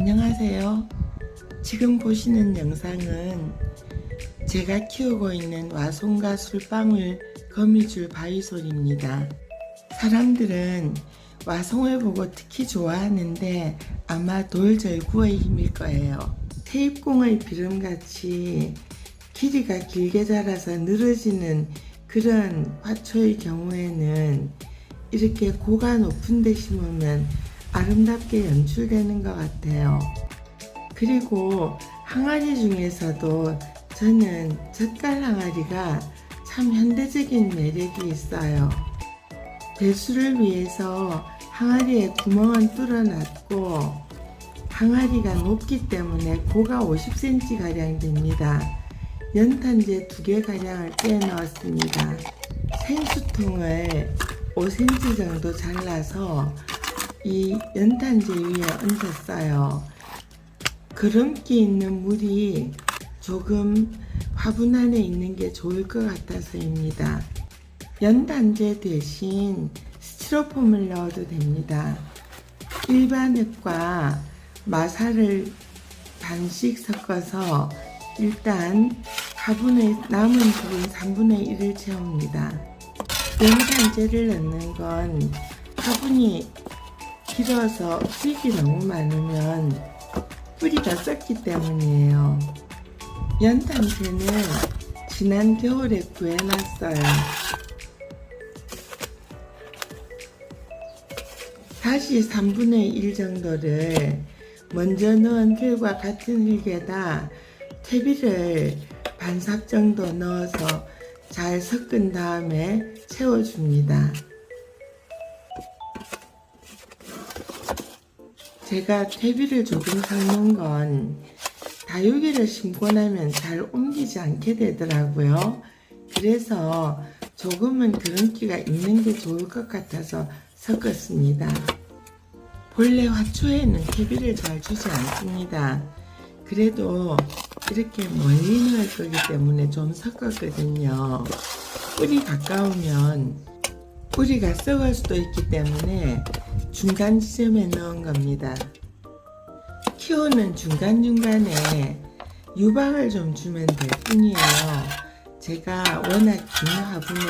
안녕하세요. 지금 보시는 영상은 제가 키우고 있는 와송과 술방울 거미줄 바위솔입니다. 사람들은 와송을 보고 특히 좋아하는데 아마 돌절구의 힘일 거예요. 테잎공의 비름같이 길이가 길게 자라서 늘어지는 그런 화초의 경우에는 이렇게 고가 높은 데 심으면 아름답게 연출되는 것 같아요. 그리고 항아리 중에서도 저는 젓갈 항아리가 참 현대적인 매력이 있어요. 배수를 위해서 항아리에 구멍은 뚫어놨고 항아리가 높기 때문에 고가 50cm 가량 됩니다. 연탄재 두개 가량을 빼 넣었습니다. 생수통을 5cm 정도 잘라서 이 연탄재 위에 얹었어요. 그름기 있는 물이 조금 화분 안에 있는 게 좋을 것 같아서입니다. 연탄재 대신 스티로폼을 넣어도 됩니다. 일반 흙과 마사를 반씩 섞어서 일단 화분의 남은 부분 3분의 1을 채웁니다. 연탄재를 넣는 건 화분이 길어서 흙이 너무 많으면 뿌리가 썩기 때문이에요. 연탄재는 지난 겨울에 구해놨어요. 다시 3분의 1 정도를 먼저 넣은 흙과 같은 흙에다 퇴비를 반삽 정도 넣어서 잘 섞은 다음에 채워줍니다. 제가 퇴비를 조금 섞는 건 다육이를 심고 나면 잘 옮기지 않게 되더라고요. 그래서 조금은 그런기가 있는 게 좋을 것 같아서 섞었습니다. 본래 화초에는 퇴비를 잘 주지 않습니다. 그래도 이렇게 멀리 넣을 거기 때문에 좀 섞었거든요. 뿌리 가까우면 뿌리가 썩을 수도 있기 때문에 중간 지점에 넣은 겁니다. 키우는 중간중간에 유방을 좀 주면 될 뿐이에요. 제가 워낙 긴 화분에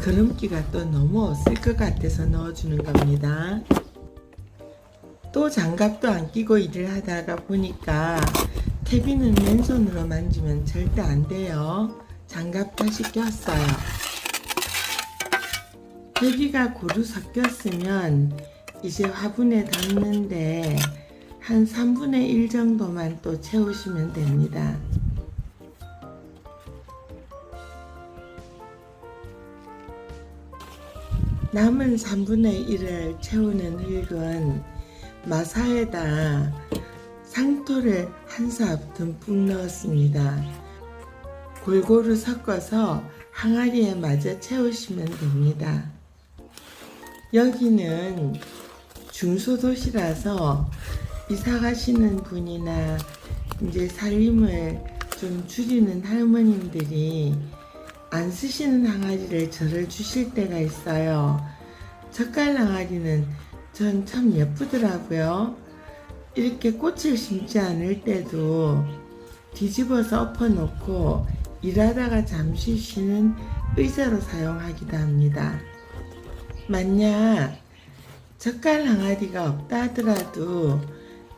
그름기가 또 너무 없을 것 같아서 넣어주는 겁니다. 또 장갑도 안 끼고 일을 하다가 보니까 태비는 맨손으로 만지면 절대 안 돼요. 장갑 다시 꼈어요. 태비가 고루 섞였으면 이제 화분에 담는데 한 3분의 1 정도만 또 채우시면 됩니다. 남은 3분의 1을 채우는 흙은 마사에다 상토를 한 삽 듬뿍 넣었습니다. 골고루 섞어서 항아리에 마저 채우시면 됩니다. 여기는 중소도시라서 이사 가시는 분이나 이제 살림을 좀 줄이는 할머님들이 안 쓰시는 항아리를 저를 주실 때가 있어요. 젓갈 항아리는 전 참 예쁘더라고요. 이렇게 꽃을 심지 않을 때도 뒤집어서 엎어놓고 일하다가 잠시 쉬는 의자로 사용하기도 합니다. 만약 젓갈 항아리가 없다 하더라도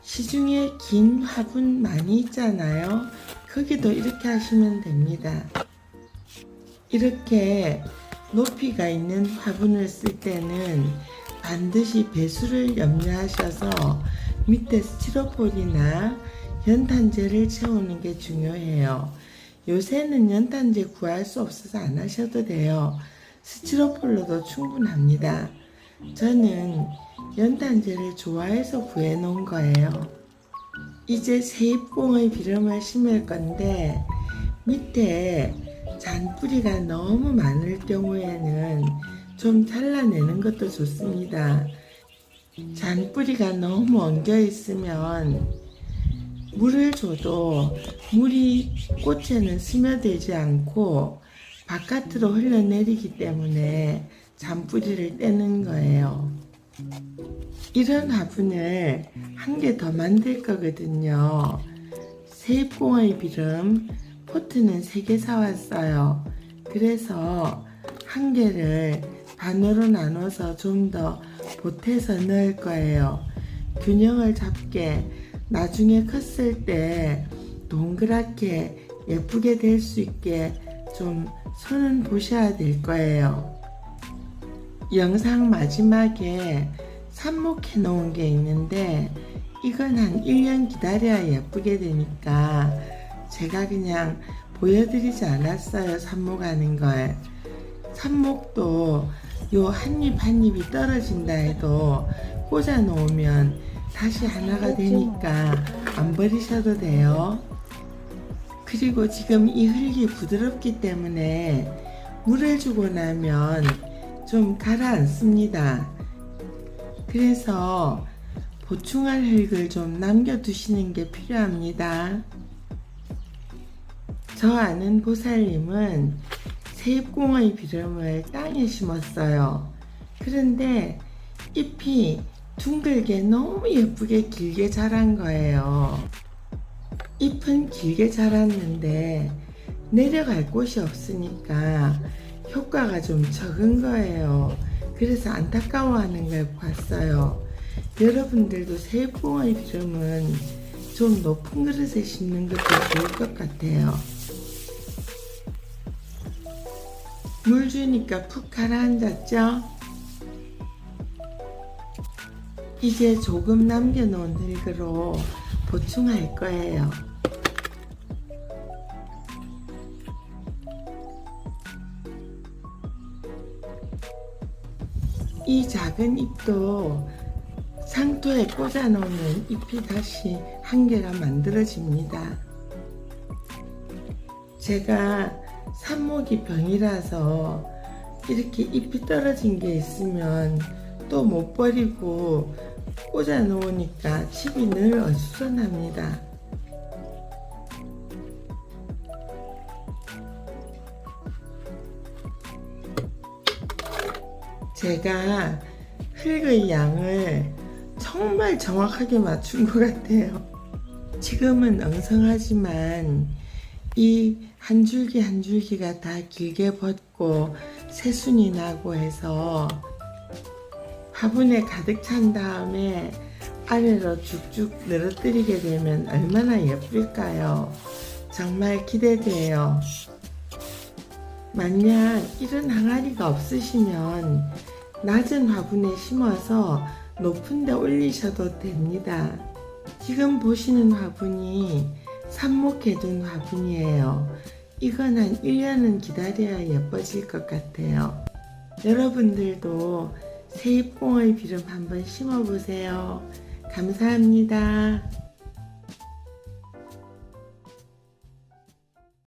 시중에 긴 화분 많이 있잖아요. 거기도 이렇게 하시면 됩니다. 이렇게 높이가 있는 화분을 쓸 때는 반드시 배수를 염려하셔서 밑에 스티로폴이나 연탄재를 채우는 게 중요해요. 요새는 연탄재 구할 수 없어서 안 하셔도 돼요. 스티로폴로도 충분합니다. 저는 연탄재를 좋아해서 구해 놓은 거예요. 이제 세입공의 비름을 심을 건데 밑에 잔뿌리가 너무 많을 경우에는 좀 잘라내는 것도 좋습니다. 잔뿌리가 너무 엉겨 있으면 물을 줘도 물이 꽃에는 스며들지 않고 바깥으로 흘러내리기 때문에 잔뿌리를 떼는 거예요. 이런 화분을 한 개 더 만들 거거든요. 세입공의 비름 포트는 세개 사왔어요. 그래서 한 개를 반으로 나눠서 좀 더 보태서 넣을 거예요. 균형을 잡게 나중에 컸을 때 동그랗게 예쁘게 될 수 있게 좀 손은 보셔야 될 거예요. 영상 마지막에 삽목해 놓은 게 있는데 이건 한 1년 기다려야 예쁘게 되니까 제가 그냥 보여드리지 않았어요 삽목하는 걸. 삽목도 요 한 입 한 입이 떨어진다 해도 꽂아 놓으면 다시 하나가 되니까 안 버리셔도 돼요 그리고 지금 이 흙이 부드럽기 때문에 물을 주고 나면 좀 가라앉습니다. 그래서 보충할 흙을 좀 남겨두시는 게 필요합니다. 저 아는 보살님은 세입공의 비름을 땅에 심었어요. 그런데 잎이 둥글게 너무 예쁘게 길게 자란 거예요. 잎은 길게 자랐는데 내려갈 곳이 없으니까 효과가 좀 적은 거예요. 그래서 안타까워하는 걸 봤어요. 여러분들도 세입공의 비름은 좀 높은 그릇에 심는 것도 좋을 것 같아요. 물 주니까 푹 가라앉았죠? 이제 조금 남겨놓은 흙으로 보충할 거예요. 이 작은 잎도 상토에 꽂아 놓으면 잎이 다시 한 개가 만들어집니다. 제가 삽목이 병이라서 이렇게 잎이 떨어진 게 있으면 또 못 버리고 꽂아 놓으니까 칩이 늘 어수선합니다. 제가 흙의 양을 정말 정확하게 맞춘 것 같아요. 지금은 엉성하지만 이 한 줄기 한 줄기가 다 길게 벗고 새순이 나고 해서 화분에 가득 찬 다음에 아래로 쭉쭉 늘어뜨리게 되면 얼마나 예쁠까요? 정말 기대돼요. 만약 이런 항아리가 없으시면 낮은 화분에 심어서 높은 데 올리셔도 됩니다. 지금 보시는 화분이 삽목해둔 화분이에요. 이건 한 1년은 기다려야 예뻐질 것 같아요. 여러분들도 세입공의 비름 한번 심어보세요. 감사합니다.